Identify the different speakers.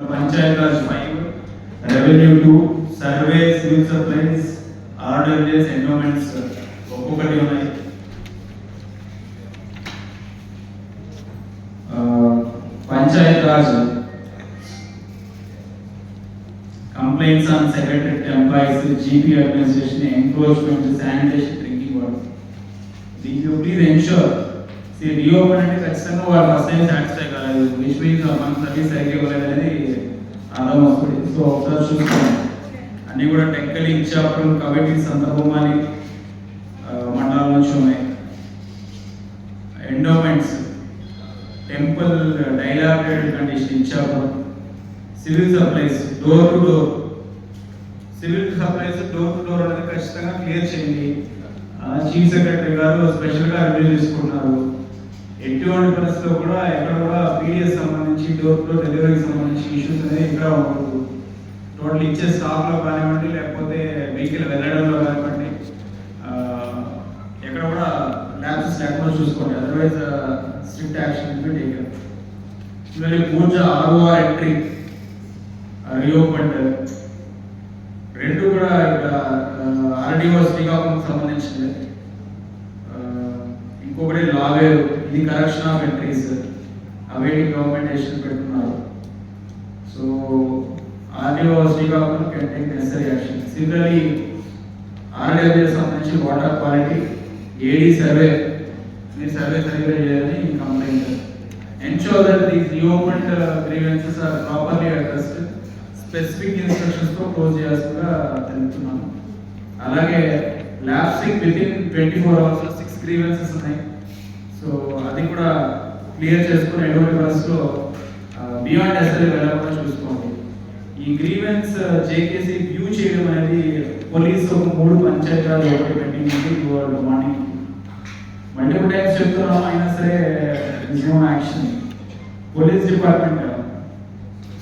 Speaker 1: Panchayati Raj five revenue two survey civil supplies RWS endowments ఒక్కొక్కటి ఉన్నాయి. ఆ, Panchayati Raj complaints on secretary employees GP administration encroachment sanitation drinking water. దీనికి please ensure. See reopen అంటే ఖచ్చితంగా వాళ్ళు first time satisfy కాలేదు. Which means మన service సరిగ్గా ఇవ్వలేదు వస్తుంది సో ఒకసారి అన్నీ కూడా టెక్కలి ఇచ్చాపురం కమిటీ సందర్భమని మండలం నుంచి ఉన్నాయి. Endowments temple dilapidated condition Ichchapuram. Civil supplies door to door civil supplies door to door అనేది ఖచ్చితంగా క్లియర్ చేయండి. చీఫ్ సెక్రటరీ గారు స్పెషల్గా రివ్యూ తీసుకుంటున్నారు ఎటువంటి పరిస్థితిలో కూడా ఎక్కడ కూడా పీడిఎస్ సంబంధించి డోర్ టు డోర్ డెలివరీకి సంబంధించి ఇష్యూస్ అనేది ఇక్కడ ఉండదు వాళ్ళు ఇచ్చే స్టాక్లో కానివ్వండి లేకపోతే వెహికల్ వెళ్ళడంలో కానివ్వండి ఎక్కడ కూడా ల్యాబ్సెస్ లేకుండా చూసుకోండి. Otherwise strict action be taken మరి పూజ ఆర్ఓఆర్ ఎంట్రీ రీఓపెండ్ రెండు కూడా ఇక్కడ ఆర్డీఓ శ్రీకాకుళం సంబంధించింది ఇంకొకటి లావేరు ఇది కరెక్షన్ ఆఫ్ ఎంట్రీస్ అవేటి డాక్యుమెంటేషన్ పెడుతున్నారు? RDO Srikakulam can take necessary action similarly RDO సంబంధించి వాటర్ క్వాలిటీ ఏడీ సర్వే మీరు సర్వే సరిగ్గా చేయాలని complaint ensure that the reopened grievances are properly address specific ఇన్స్ట్రక్షన్స్తో close చేయాల్సిందిగా తెలుపుతున్నాను. అలాగే lapsing with in twenty four hours six grievances ఉన్నాయి. So అది కూడా క్లియర్ చేసుకుని ఎటువంటి పరిస్థితిలో బియాండ్ ఎస్ఎల్ వెళ్ళకుండా చూసుకోండి. ఈ గ్రీవెన్స్ జేకేసీ వ్యూ చేయడం అనేది పోలీస్ ఒక మూడు పంచాయతీరాజ్ ఒకటి పెట్టింది ఉంది మార్నింగ్ మల్టిపుల్ టైమ్స్ చెప్తున్నాం అయినా సరే నో యాక్షన్ పోలీస్ డిపార్ట్మెంట్